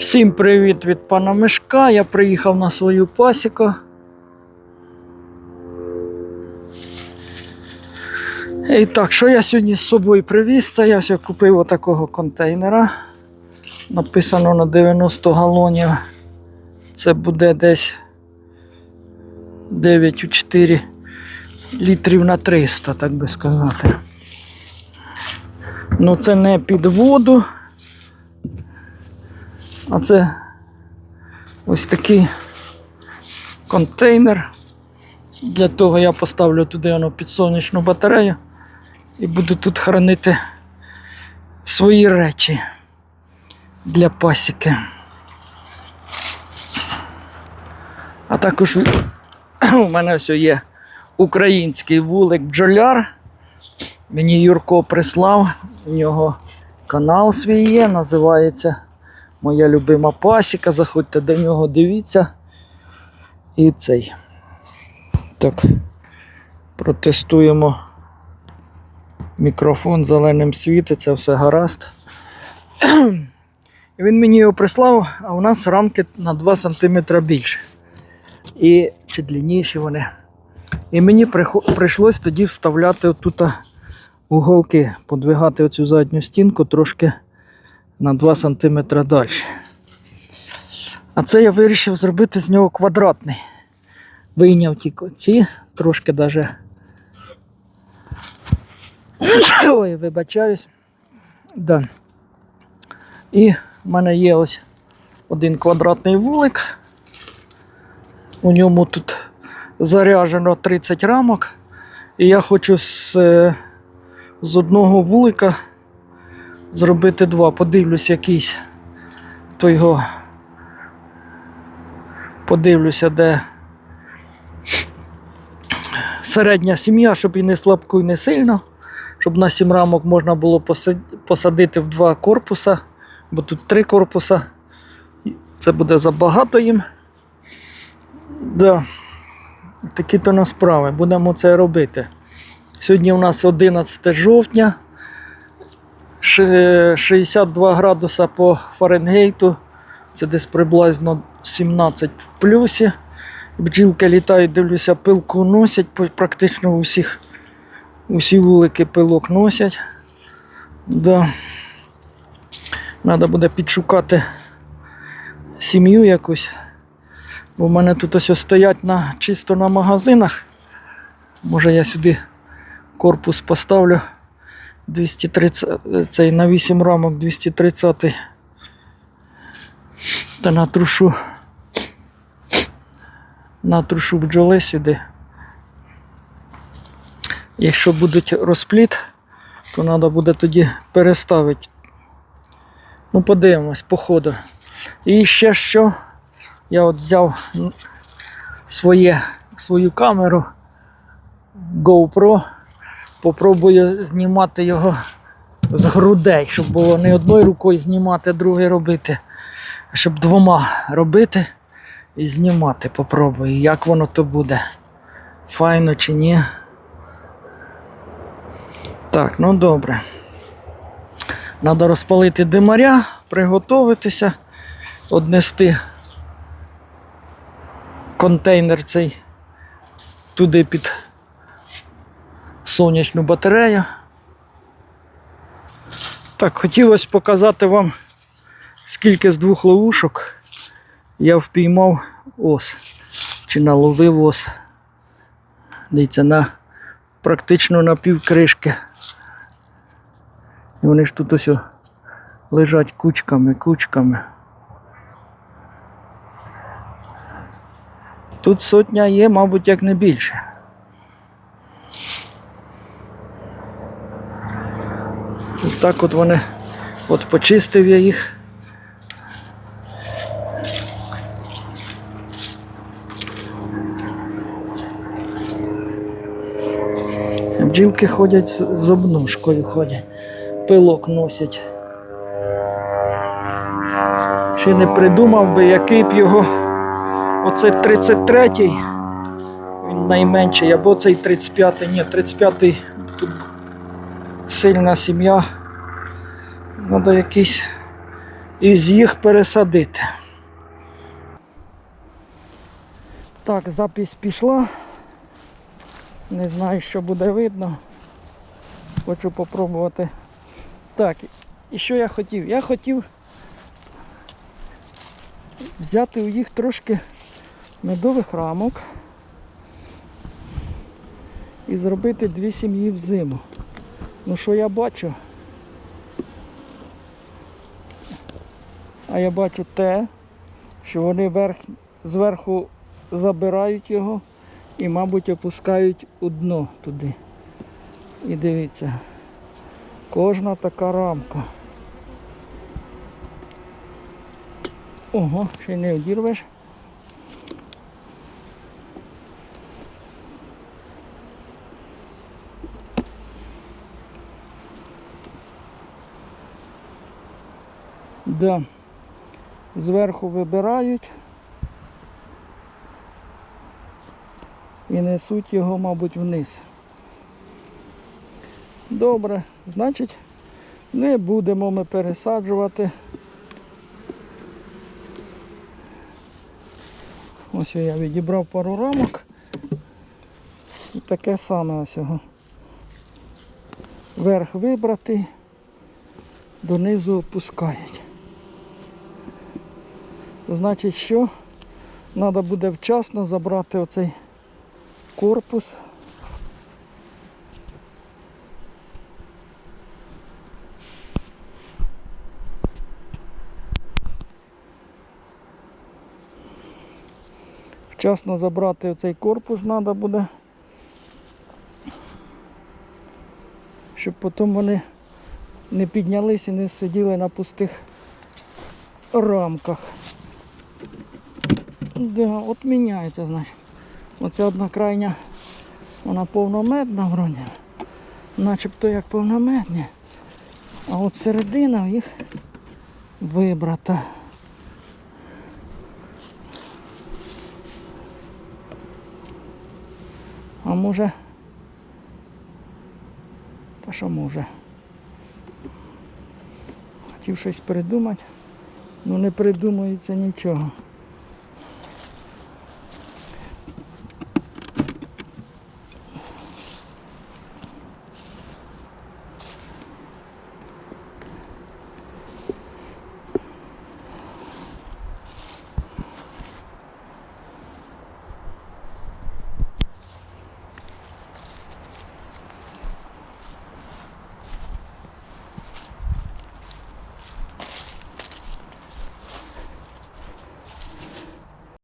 Всім привіт від пана Мишка. Я приїхав на свою пасіку. І так, що я сьогодні з собою привіз? Це я сьогодні купив отакого контейнера. Написано на 90 галонів. Це буде десь 9,4 літрів на 300, так би сказати. Ну це не під воду. А це ось такий контейнер. Для того я поставлю туди воно під сонячну батарею і буду тут хранити свої речі для пасіки. А також у мене ось є український вулик бджоляр. Мені Юрко прислав, у нього канал свій є, називається Моя любима пасіка. Заходьте до нього, дивіться. І цей. Так. Протестуємо. Мікрофон зеленим світиться, все гаразд. І він мені його прислав, а у нас рамки на 2 см більше. І чи длинніші вони. І мені прийшлось тоді вставляти тут уголки, подвигати оцю задню стінку трошки на 2 см далі. А це я вирішив зробити з нього квадратний. Вийняв ті ці, трошки даже. Ой, вибачаюсь. Да. І в мене є ось один квадратний вулик. У ньому тут заряджено 30 рамок. І я хочу з, е, з одного вулика зробити два. Подивлюсь якийсь то його. Подивлюся, де середня сім'я, щоб і не слабко, і не сильно. Щоб на сім рамок можна було посадити в два корпуса, бо тут три корпуса. Це буде забагато їм. Да. Такі то на справи. Будемо це робити. Сьогодні у нас 11 жовтня. Ше- 62 градуса по Фаренгейту. Це десь приблизно 17 в плюсі. Бджілки літають, дивлюся, пилку носять, практично у всіх усі вулики пилок носять. Да. Треба буде підшукати сім'ю якусь. Бо в мене тут ось стоять на, чисто на магазинах. Може я сюди корпус поставлю 230, цей на 8 рамок 230 та натрушу натрушу бджоли сюди. Якщо будуть розпліт, то треба буде тоді переставити. Ну, подивимось, по ходу. І ще що, я от взяв своє, свою камеру GoPro, попробую знімати його з грудей, щоб було не одною рукою знімати, а другою робити, а щоб двома робити і знімати попробую, як воно то буде. Файно чи ні. Так, ну добре. Треба розпалити димаря, приготуватися, однести контейнер цей туди під сонячну батарею. Так, хотілося показати вам, скільки з двох ловушок я впіймав ос. Чи наловив ос. Дивіться, на практично на півкришки. І вони ж тут ось лежать кучками, кучками. Тут сотня є, мабуть, як не більше. Так от вони, от почистив я їх. Бджілки ходять з обножкою ходять, пилок носять. Ще не придумав би, який б його. Оце 33-й, він найменший, або цей 35-й. Ні, 35-й тут сильна сім'я. Треба якийсь із їх пересадити. Так, запись пішла. Не знаю, що буде видно. Хочу попробувати. Так, і що я хотів? Я хотів взяти у їх трошки медових рамок і зробити дві сім'ї в зиму. Ну що я бачу? А я бачу те, що вони верх, зверху забирають його і, мабуть, опускають у дно туди. І дивіться, кожна така рамка. Ого, ще не одірвеш. Да. Зверху вибирають і несуть його, мабуть, вниз. Добре, значить, не будемо ми пересаджувати. Ось я відібрав пару рамок. І таке саме ось його. Верх вибрати, донизу опускають. Значить, що? Треба буде вчасно забрати оцей корпус. Вчасно забрати оцей корпус треба буде. Щоб потім вони не піднялись і не сиділи на пустих рамках. Да, от міняється, значить. Оця одна крайня, вона повномедна вроді. Начебто як повномедні. А от середина їх вибрата. А може. Та що може? Хотів щось придумати, ну не придумується нічого.